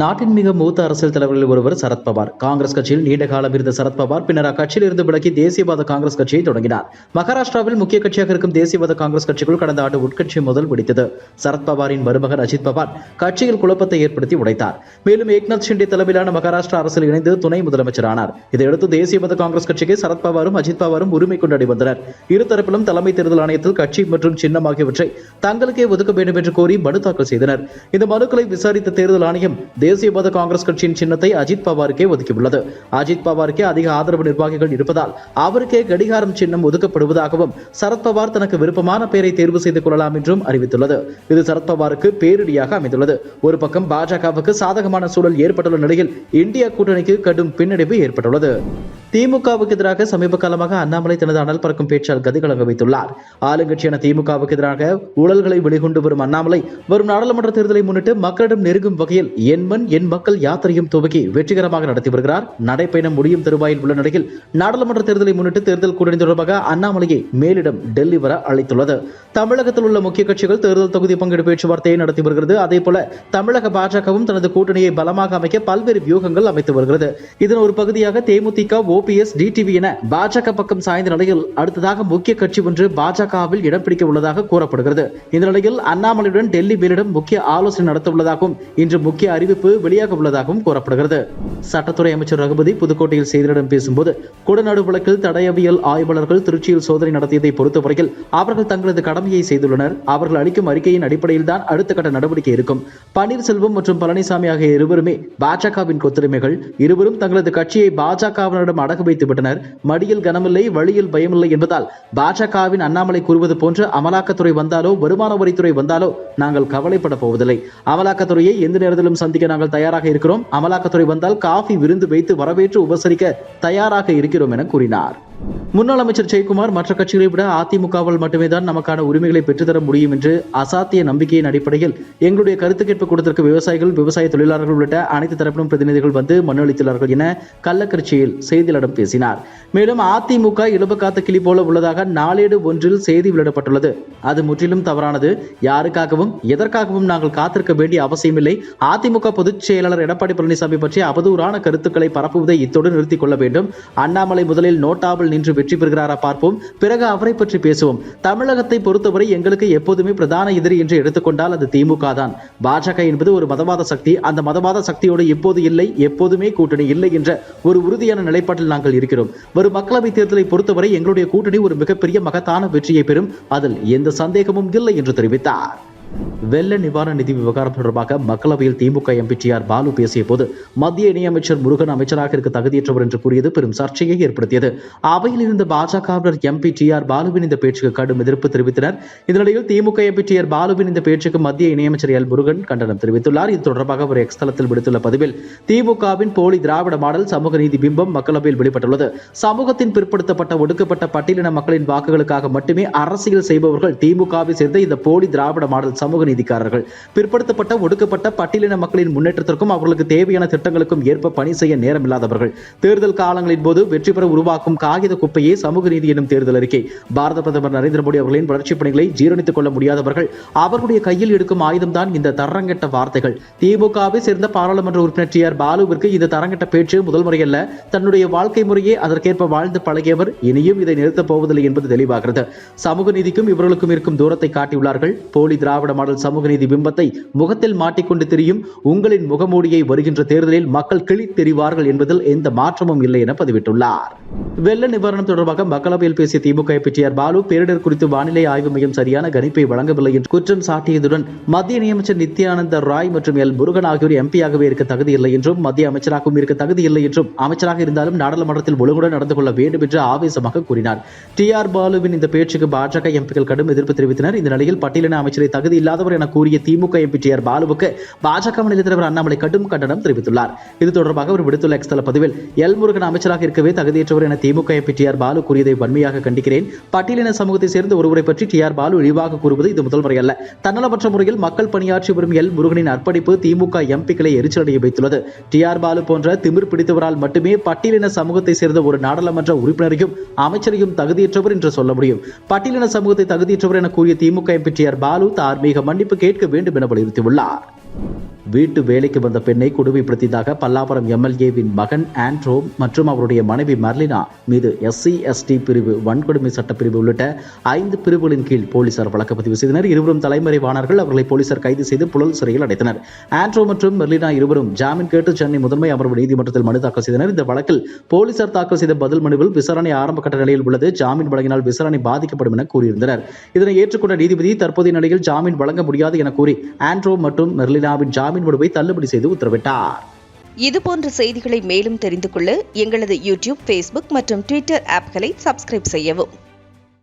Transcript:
நாட்டின் மிக மூத்த அரசியல் தலைவர்களில் ஒருவர் சரத்பவார் காங்கிரஸ் கட்சியில் நீண்ட காலம் இருந்த சரத்பவார் பின்னர் அக்கட்சியில் இருந்து விலகி தேசியவாத காங்கிரஸ் கட்சியை தொடங்கினார். மகாராஷ்டிராவில் முக்கிய கட்சியாக இருக்கும் தேசியவாத காங்கிரஸ் கட்சிக்குள் கடந்த ஆண்டு உட்கட்சி முதல் வெடித்தது. சரத்பவாரின் மருமகன் அஜித் பவார் கட்சியில் குழப்பத்தை ஏற்படுத்தி உடைத்தார். மேலும் ஏக்நாத் ஷிண்டே தலைமையிலான மகாராஷ்டிரா அரசில் இணைந்து துணை முதலமைச்சரானார். இதையடுத்து தேசியவாத காங்கிரஸ் கட்சிக்கு சரத்பவாரும் அஜித் பவாரும் உரிமை கொண்டாடி வந்தனர். இருதரப்பிலும் தலைமை தேர்தல் ஆணையத்தில் கட்சி மற்றும் சின்னம் ஆகியவற்றை தங்களுக்கே ஒதுக்க வேண்டும் என்று கோரி மனு தாக்கல் செய்தனர். இந்த மனுக்களை விசாரித்த தேர்தல் ஆணையம் தேசியவாத காங்கிரஸ் கட்சியின் சின்னத்தை அஜித் பவாருக்கே ஒதுக்கியுள்ளது. அஜித் பவாருக்கே அதிக ஆதரவு நிர்வாகிகள் இருப்பதால் அவருக்கே கடிகாரம் சின்னம் ஒதுக்கப்படுவதாகவும் சரத்பவார் தனக்கு விருப்பமான பெயரை தேர்வு செய்து கொள்ளலாம் என்றும் அறிவித்துள்ளது. இது சரத்பவாருக்கு பேரிடியாக அமைந்துள்ளது. ஒரு பக்கம் பாஜகவுக்கு சாதகமான சூழல் ஏற்பட்டுள்ள நிலையில் இந்தியா கூட்டணிக்கு கடும் பின்னடைவு ஏற்பட்டுள்ளது. திமுகவுக்கு எதிராக சமீப காலமாக அண்ணாமலை தனது அனல் பறக்கும் பேச்சால் கதிகலங்க வைத்துள்ளார். ஆளுங்கட்சியான திமுகவுக்கு எதிராக ஊழல்களை வெளிகொண்டு வரும் அண்ணாமலை வரும் நாடாளுமன்ற தேர்தலை முன்னிட்டு மக்களிடம் நெருங்கும் வகையில் என் மண் என் மக்கள் யாத்திரையும் துவக்கி வெற்றிகரமாக நடத்தி வருகிறார். நடைப்பயணம் முடியும் தருவாயில் உள்ள நிலையில் நாடாளுமன்ற தேர்தலை முன்னிட்டு தேர்தல் கூட்டணி தொடர்பாக அண்ணாமலையை மேலிடம் டெல்லி வர அழைத்துள்ளது. தமிழகத்தில் உள்ள முக்கிய கட்சிகள் தேர்தல் தொகுதி பங்கீடு பேச்சுவார்த்தையை நடத்தி வருகிறது. அதே போல தமிழக பாஜகவும் தனது கூட்டணியை பலமாக அமைக்க பல்வேறு வியூகங்கள் அமைத்து வருகிறது. இதன் ஒரு பகுதியாக தேமுதிக ஓபிஎஸ் டிடிவி என பாஜக பக்கம் சாய்ந்த நிலையில் அடுத்ததாக முக்கிய கட்சி ஒன்று பாஜகவில் இடம் பிடிக்க உள்ளதாக கூறப்படுகிறது. இந்த நிலையில் அண்ணாமலையுடன் டெல்லி மேலிடம் முக்கிய ஆலோசனை நடத்த உள்ளதாகவும் இன்று முக்கிய அறிவிப்பு அறிவிப்பு வெளியாக உள்ளதாகவும் கூறப்படுகிறது. சட்டத்துறை அமைச்சர் ரகுபதி புதுக்கோட்டையில் செய்தியாளர்களிடம் பேசும்போது குடநாடு வழக்கில் தடயவியல் ஆய்வாளர்கள் திருச்சியில் சோதனை நடத்தியதை பொறுத்தவரையில் அவர்கள் தங்களது கடமையை செய்துள்ளனர். அவர்கள் அளிக்கும் அறிக்கையின் அடிப்படையில் தான் அடுத்த கட்ட நடவடிக்கை இருக்கும். பன்னீர்செல்வம் மற்றும் பழனிசாமி ஆகிய இருவருமே பாஜகவின் கொத்துரிமைகள். இருவரும் தங்களது கட்சியை பாஜகவினரிடம் அடகு வைத்து விட்டனர். மடியில் கனமில்லை வழியில் பயமில்லை என்பதால் பாஜகவின் அண்ணாமலை கூறுவது போன்று அமலாக்கத்துறை வந்தாலோ வருமான வரித்துறை வந்தாலோ நாங்கள் கவலைப்பட போவதில்லை. அமலாக்கத்துறையை எந்த நேரத்திலும் சந்திக்க நாங்கள் தயாராக இருக்கிறோம். அமலாக்கத்துறை வந்தால் காஃபி விருந்து வைத்து வரவேற்று உபசரிக்க தயாராக இருக்கிறோம் என கூறினார். முன்னாள் அமைச்சர் ஜெயக்குமார் மற்ற கட்சிகளை விட அதிமுகவால் மட்டுமே தான் நமக்கான உரிமைகளை பெற்றுத்தர முடியும் என்று அசாத்திய நம்பிக்கையின் அடிப்படையில் எங்களுடைய கருத்து கேட்பு கூட்டத்திற்கு விவசாயிகள் விவசாய தொழிலாளர்கள் உள்ளிட்ட அனைத்து தரப்பிலும் பிரதிநிதிகள் வந்து மனு அளித்துள்ளார்கள் என கள்ளக்கட்சியில் செய்தியாளரிடம் பேசினார். மேலும் அதிமுக இலப காத்த கிளி போல உள்ளதாக நாளேடு ஒன்றில் செய்தி வெளியிடப்பட்டுள்ளது. அது முற்றிலும் தவறானது. யாருக்காகவும் எதற்காகவும் நாங்கள் காத்திருக்க வேண்டிய அவசியமில்லை. அதிமுக பொதுச் செயலாளர் எடப்பாடி பழனிசாமி பற்றி அவதூறான கருத்துக்களை பரப்புவதை இத்தோடு நிறுத்திக் கொள்ள வேண்டும். அண்ணாமலை முதலில் நோட்டாவில் நின்று வெற்றி பெறுகிறாரா பார்ப்போம். பிறகு அவரை பற்றி பேசுவோம். தமிழகத்தை பொறுத்தவரை எங்களுக்கு எப்போதுமே பிரதான எதிரி என்று எடுத்துக்கொண்டால் அது திமுக தான். பாஜக என்பது ஒரு மதவாத சக்தி. அந்த மதவாத சக்தியோடு இப்போது இல்லை எப்போதுமே கூட்டணி இல்லை என்ற ஒரு உறுதியான நிலைப்பாட்டில் நாங்கள் இருக்கிறோம். வரும் மக்களவை தேர்தலை பொறுத்தவரை எங்களுடைய கூட்டணி ஒரு மிகப்பெரிய மகத்தான வெற்றியை பெறும். அதில் எந்த சந்தேகமும் இல்லை என்று தெரிவித்தார். வெள்ள நிவாரண நிதி விவகாரம் தொடர்பாக மக்களவையில் DMK MP T R Baalu பேசிய போது மத்திய இணையமைச்சர் முருகன் அமைச்சராக இருக்க தகுதியற்றவர் என்று கூறியது பெரும் சர்ச்சையை ஏற்படுத்தியது. அவையில் இருந்த பாஜகவினர் எம்பி டி ஆர் பாலுவின் இந்த பேச்சுக்கு கடும் எதிர்ப்பு தெரிவித்தனர். இதனிடையில் திமுக எம்பி டி ஆர் பாலுவின் இந்த பேச்சுக்கு மத்திய இணையமைச்சர் எல் முருகன் கண்டனம் தெரிவித்துள்ளார். இது தொடர்பாக ஒரு எக்ஸ் தளத்தில் விடுத்துள்ள பதிவில் திமுகவின் போலி திராவிட மாடல் சமூக நீதி பிம்பம் மக்களவையில் வெளிப்பட்டுள்ளது. சமூகத்தின் பிற்படுத்தப்பட்ட ஒடுக்கப்பட்ட பட்டியலின மக்களின் வாக்குகளுக்காக மட்டுமே அரசியல் செய்பவர்கள் திமுகவை சேர்ந்த இந்த போலி திராவிட மாடல் சமூக நீதிக்காரர்கள். பிற்படுத்தப்பட்ட ஒடுக்கப்பட்ட பட்டியலின மக்களின் முன்னேற்றத்திற்கும் அவர்களுக்கு தேவையான திட்டங்களுக்கும் ஏற்ப பணி செய்ய நேரமில்லாதவர்கள். தேர்தல் காலங்களின் போது வெற்றி பெற உருவாக்கும் காகித குப்பையே சமூக நீதி எனும் தேர்தல் அறிக்கை. பாரத பிரதமர் நரேந்திர மோடி அவர்களின் வளர்ச்சிப் பணிகளை ஜீரணித்துக் கொள்ள முடியாதவர்கள் அவர்களுடைய கையில் எடுக்கும் ஆயுதம்தான் இந்த தரங்கெட்ட வார்த்தைகள். திமுகவை சேர்ந்த பாராளுமன்ற உறுப்பினர் டி ஆர் பாலுவிற்கு இந்த தரங்கெட்ட பேச்சு முதல் முறையல்ல. தன்னுடைய வாழ்க்கை முறையே அதற்கேற்ப வாழ்ந்து பழகியவர் இனியும் இதை நிறுத்தப் போவதில்லை என்பது தெளிவாகிறது. சமூக நீதிக்கும் இவர்களுக்கும் இருக்கும் தூரத்தை காட்டியுள்ளார்கள். போலி திராவிட மாடல் சமூக நீதி பிம்பத்தை முகத்தில் மாட்டிக்கொண்டு திரியும் உங்களின் முகமூடியை வருகின்ற தேர்தலில் மக்கள் கிளி தெரிவார்கள் என்பதில் எந்த மாற்றமும் இல்லை என பதிவிட்டுள்ளார். வெள்ள நிவாரணம் தொடர்பாக மக்களவையில் பேசிய திமுக பிடிஆர் பாலு பேரிடர் குறித்து வானிலை ஆய்வு மையம் சரியான கணிப்பை வழங்கவில்லை என்று குற்றம் சாட்டியதுடன் மத்திய நியமிச்சர் நித்யானந்த ராய் மற்றும் எல். முருகன் ஆகியோர் எம்பியாகவே இருக்க தகுதியில்லை என்றும் மத்திய அமைச்சராகவும் இருக்க தகுதியில்லை என்றும் அமைச்சராக இருந்தாலும் நாடாளுமன்றத்தில் ஒழுங்குடன் நடந்து கொள்ள வேண்டும் என்று ஆவேசமாக கூறினார். டி. ஆர். பாலுவின் இந்த பேச்சுக்கு பாஜக எம்பிக்கள் கடும் எதிர்ப்பு தெரிவித்தனர். இந்த நிலையில் பட்டியலின அமைச்சரை தகுதி இல்லாதவர் என கூறிய திமுக எம்பி டி ஆர் பாலுவுக்கு பாஜக மாநில தலைவர் அண்ணாமலை கடும் கண்டனம் தெரிவித்துள்ளார். இது தொடர்பாக அவர் விடுத்துள்ள எக்ஸ்தல பதிவில் எல் முருகன் அமைச்சராக இருக்கவே தகுதியற்றவர் என DMK MP T R Baalu கூறியதை வன்மையாக கண்டிக்கிறேன். பட்டியலின சமூகத்தை சேர்ந்த ஒருவரை பற்றி டி ஆர் பாலு இழிவாக கூறுவது இது முதல் முறையல்ல தன்னலமற்ற முறையில் மக்கள் பணியாற்றி வரும் எல் முருகனின் அர்ப்பணிப்பு திமுக எம்பிக்களை எரிச்சலடைய வைத்துள்ளது. டி ஆர் பாலு போன்ற திமிர் பிடித்தவரால் மட்டுமே பட்டியலின சமூகத்தை சேர்ந்த ஒரு நாடாளுமன்ற உறுப்பினரையும் அமைச்சரையும் தகுதியற்றவர் என்று சொல்ல முடியும். பட்டியலின சமூகத்தை தகுதியற்றவர் என கூறிய DMK MP T R Baalu தார் மிக மன்னிப்பு கேட்க வேண்டும் என வலியுறுத்தியுள்ளார். வீட்டு வேலைக்கு வந்த பெண்ணை கொடுமைப்படுத்தியதாக பல்லாவரம் எம்எல்ஏவின் மகன் ஆண்ட்ரோ மற்றும் அவருடைய மனைவி மர்லினா மீது எஸ்சி எஸ்டி பிரிவு வன்கொடுமை சட்டப்பிரிவு உள்ளிட்ட ஐந்து பிரிவுகளின் கீழ் போலீசார் வழக்கு பதிவு செய்தனர். இருவரும் தலைமறைவானார்கள் அவர்களை போலீசார் கைது செய்து புழல் சிறையில் அடைத்தனர். ஆண்ட்ரோ மற்றும் மெர்லினா இருவரும் ஜாமீன் கேட்டு சென்னை முதன்மை அமர்வு நீதிமன்றத்தில் மனு தாக்கல் செய்தனர். இந்த வழக்கில் போலீசார் தாக்கல் செய்த பதில் மனுவில் விசாரணை ஆரம்ப கட்ட நிலையில் உள்ளது. ஜாமீன் வழங்கினால் விசாரணை பாதிக்கப்படும் என கூறியிருந்தனர். இதனை ஏற்றுக்கொண்ட நீதிபதி தற்போதைய நிலையில் ஜாமீன் வழங்க முடியாது என கூறி ஆண்ட்ரோ மற்றும் மெர்லினாவின் ஜாமீன் மனுவை தள்ளுபடி செய்து உத்தரவிட்டார். இதுபோன்ற செய்திகளை மேலும் தெரிந்து கொள்ள எங்களது யூடியூப் ஃபேஸ்புக் மற்றும் ட்விட்டர் ஆப்களை சப்ஸ்கிரைப் செய்யவும்.